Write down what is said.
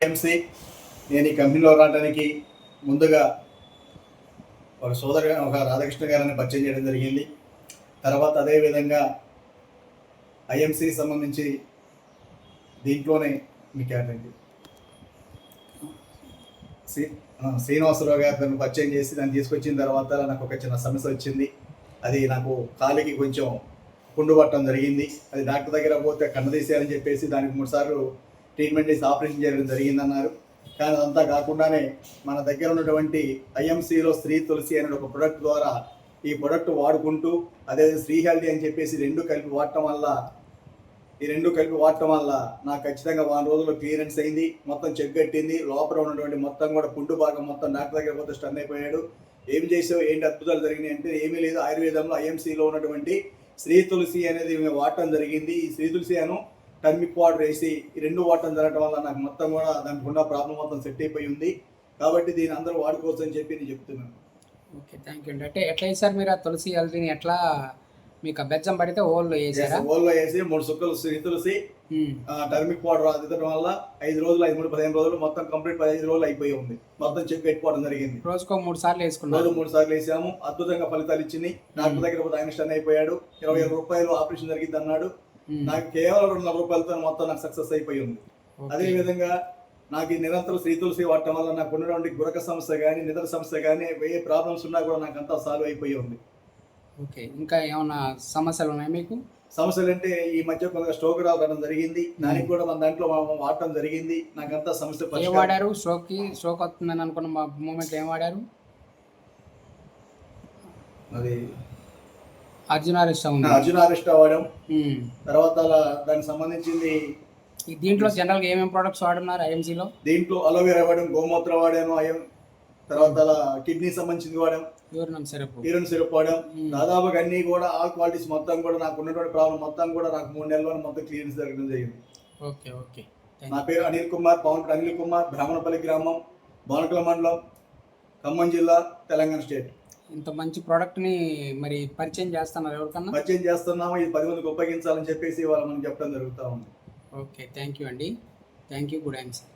MC నేను ఈ కంపెనీలో రావడానికి ముందుగా ఒక సోదరు ఒక రాధాకృష్ణ గారిని పరిచయం చేయడం జరిగింది. తర్వాత అదే విధంగా ఐఎంసీ సంబంధించి దీంట్లోనే మీకు ఏంటండి శ్రీ- శ్రీనివాసరావు గారు దాన్ని పరిచయం చేసి దాన్ని తీసుకొచ్చిన తర్వాత నాకు ఒక చిన్న సమస్య వచ్చింది. అది నాకు కాలికి కొంచెం పుండు పట్టడం జరిగింది. అది డాక్టర్ దగ్గర పోతే కన్ను తీసేయాలని చెప్పేసి దానికి మూడు సార్లు ట్రీట్మెంట్ చేసి ఆపరేషన్ చేయడం జరిగిందన్నారు. కానీ అదంతా కాకుండానే మన దగ్గర ఉన్నటువంటి ఐఎంసీలో స్త్రీ తులసి అనే ఒక ప్రొడక్ట్ ద్వారా ఈ ప్రొడక్ట్ వాడుకుంటూ అదే శ్రీ హెల్దీ అని చెప్పేసి రెండు కలిపి వాడటం వల్ల ఈ రెండు కలిపి వాడటం వల్ల నాకు ఖచ్చితంగా వారం రోజుల్లో క్లియరెన్స్ అయింది. మొత్తం చెక్ కట్టింది. లోపల ఉన్నటువంటి మొత్తం కూడా పుండు భాగం మొత్తం డాక్టర్ దగ్గర పోతే స్టన్ అయిపోయాడు. ఏం చేసావు? ఏంటి అద్భుతాలు జరిగినాయి అంటే ఏమీ లేదు. ఆయుర్వేదంలో ఐఎంసీలో ఉన్నటువంటి శ్రీ తులసి అనేది మేము వాడటం జరిగింది. ఈ శ్రీ తులసి అను టర్మిక్ వాటర్ వేసి ఈ రెండు వాడటం జరగడం వల్ల నాకు మొత్తం కూడా దానికి ఉన్న ప్రాబ్లం మొత్తం సెట్ అయిపోయి ఉంది. కాబట్టి దీని అందరూ వాడుకోవచ్చు అని చెప్పి నేను చెప్తున్నాను. ఓకే థ్యాంక్ యూ అండి. అంటే ఎట్లా వేసారు మీరు ఆ తులసి హల్దీని ఎట్లా మీకు అభ్యర్థం పడితే ఓళ్ళు వేసారా? ఓల్లో వేసి మూడు సుక్కలు తులసి టర్మిక్ పౌడర్ అద్దడం వల్ల ఐదు రోజులు ఐదు మూడు పదిహేను రోజులు మొత్తం కంప్లీట్ పదిహేను రోజులు అయిపోయి ఉంది. మొత్తం చెక్ పెట్టుకోవడం జరిగింది. రోజుకో మూడు సార్లు రోజు వేసుకున్నారు మూడు సార్లు వేసాము. అద్భుతంగా ఫలితాలు ఇచ్చింది డాక్టర్ దగ్గర ఆయన స్టన్ అయిపోయాడు. ఇరవై రూపాయలు ఆపరేషన్ జరిగింది అన్నాడు. నాకు కేవలం రెండు వందల రూపాయలతో మొత్తం నాకు సక్సెస్ అయిపోయి ఉంది. అదే విధంగా నాకు ఈ నిరంతరం శ్రీ తులసి వాడటం వల్ల నాకు ఉన్నటువంటి గురక సమస్య కానీ నిద్ర సమస్య కానీ ఏ ప్రాబ్లమ్స్ ఉన్నా కూడా నాకు అంతా సాల్వ్ అయిపోయి ఉంది. ఓకే ఇంకా ఏమన్నా సమస్యలు ఉన్నాయా మీకు? సమస్యలు అంటే ఈ మధ్య కొంత స్ట్రోక్ రావడం జరిగింది. దానికి కూడా మన దాంట్లో వాడటం జరిగింది. నాకంతా సమస్య ఏం పరిష్కారం- వాడారు? స్ట్రోక్కి స్ట్రోక్ వస్తుందని అనుకున్న మూమెంట్ ఏం వాడారు? అది అర్జున అరెస్ట్ అవ్వడం. ఉమ్. తర్వాత అలా దానికి సంబంధించింది దీంట్లో జనరల్గా ఏమేమి ప్రొడక్ట్స్ వాడున్నారు ఐఎంసీలో? దీంట్లో అలోవేరా వాడాం గోమూత్ర వాడాను అయం తర్వాత అలా కిడ్నీ సంబంధించింది వాడాం యూరినం సిరప్. హీరోయిన్ సిరప్ వాడాం మ్మ్. దాదాపుగా అన్ని కూడా ఆల్ క్వాలిటీస్ మొత్తం కూడా నాకు ఉన్నటువంటి ప్రాబ్లం మొత్తం కూడా నాకు మూడు నెలల్లో మొత్తం క్లియరెన్స్ జరగడం జరిగింది. Okay okay. నా పేరు అనిల్ కుమార్ పవన్ అనిల్ కుమార్ బ్రాహ్మణపల్లి గ్రామం బానకల మండలం ఖమ్మం జిల్లా తెలంగాణ స్టేట్. ఇంత మంచి ప్రోడక్ట్ని మరి పరిచయం చేస్తున్నారు ఎవరికన్నా? పరిచయం చేస్తున్నాము. ఇది పది మందికి ఉపయోగించాలని చెప్పేసి ఇవాళ మనం చెప్పడం జరుగుతూ ఉంది. ఓకే థ్యాంక్ యూ అండి. Thank you good answer